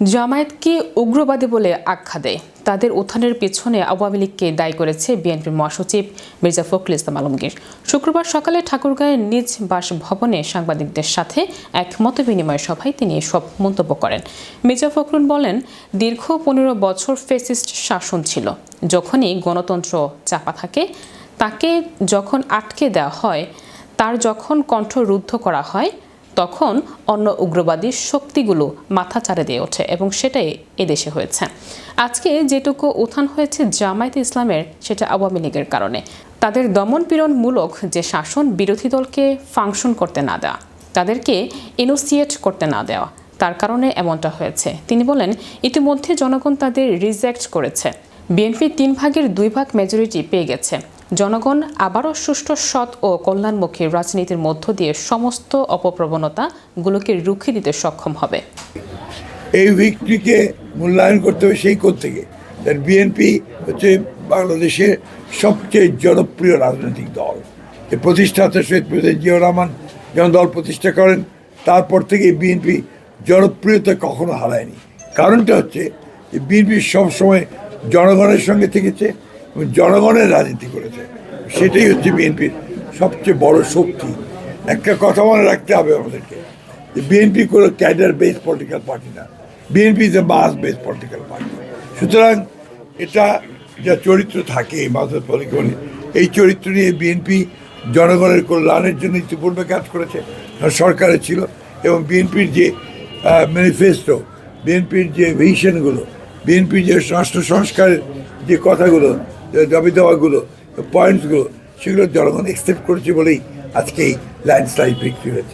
জামায়াতকে উগ্রবাদী বলে আখ্যা দেয়। তাদের উত্থানের পেছনে আওয়ামী লীগকে দায়ী করেছে বিএনপির মহাসচিব মির্জা ফখরুল ইসলাম আলমগীর। শুক্রবার সকালে ঠাকুরগাঁয়ের নিজ বাসভবনে সাংবাদিকদের সাথে এক মতবিনিময় সভায় তিনি এসব মন্তব্য করেন। মির্জা ফখরুল বলেন, দীর্ঘ পনেরো বছর ফেসিস্ট শাসন ছিল। যখনই গণতন্ত্র চাপা থাকে, তাকে যখন আটকে দেওয়া হয়, তার যখন কণ্ঠ রুদ্ধ করা হয় তখন অন্য উগ্রবাদী শক্তিগুলো মাথা চাড়ে দিয়ে ওঠে এবং সেটাই এদেশে হয়েছে। আজকে যেটুকু উত্থান হয়েছে জামায়াত ইসলামের, সেটা আওয়ামী লীগের কারণে। তাদের দমনপীড়নমূলক যে শাসন বিরোধী দলকে ফাংশন করতে না দেওয়া, তাদেরকে ইনোসিয়েট করতে না দেওয়া, তার কারণে এমনটা হয়েছে। তিনি বলেন, ইতিমধ্যে জনগণ তাদের রিজেক্ট করেছে। বিএনপি তিন ভাগের দুই ভাগ মেজরিটি পেয়ে গেছে। জনগণ আবারও সুষ্ঠু সৎ ও কল্যাণমুখী রাজনীতির মধ্য দিয়ে সমস্ত অপপ্রবণতাগুলোকে রুখে দিতে সক্ষম হবে। এই উইকটিকে মূল্যায়ন করতে হবে সেই কোর থেকে। বিএনপি হচ্ছে বাংলাদেশের সবচেয়ে জনপ্রিয় রাজনৈতিক দল। যে প্রতিষ্ঠাতা শহীদ প্রেসিডেন্ট জিয়াউর রহমান যখন দল প্রতিষ্ঠা করেন। তারপর থেকে বিএনপি জনপ্রিয়তা কখনো হারায়নি। কারণটা হচ্ছে যে বিএনপি সবসময় জনগণের সঙ্গে থেকেছে জনগণের রাজনীতি করেছে। সেটাই হচ্ছে বিএনপির সবচেয়ে বড় শক্তি। একটা কথা মনে রাখতে হবে আমাদেরকে, যে বিএনপি কোনো ক্যাডার বেস পলিটিক্যাল পার্টি না BNP is a mass base political party সুতরাং এটা যা চরিত্র থাকে মাসের পলিটিক্যাল এই চরিত্র নিয়ে বিএনপি জনগণের কল্যাণের জন্য ইতিপূর্বে কাজ করেছে সরকারে ছিল। এবং বিএনপির যে ম্যানিফেস্টো বিএনপির যে ভিশনগুলো বিএনপির যে রাষ্ট্র সংস্কারের যে কথাগুলো দাবি দেওয়াগুলো পয়েন্টসগুলো সেগুলো জনগণ অ্যাকসেপ্ট করেছে বলেই আজকে এই ল্যান্ডস্লাইড বিক্রি হয়েছে।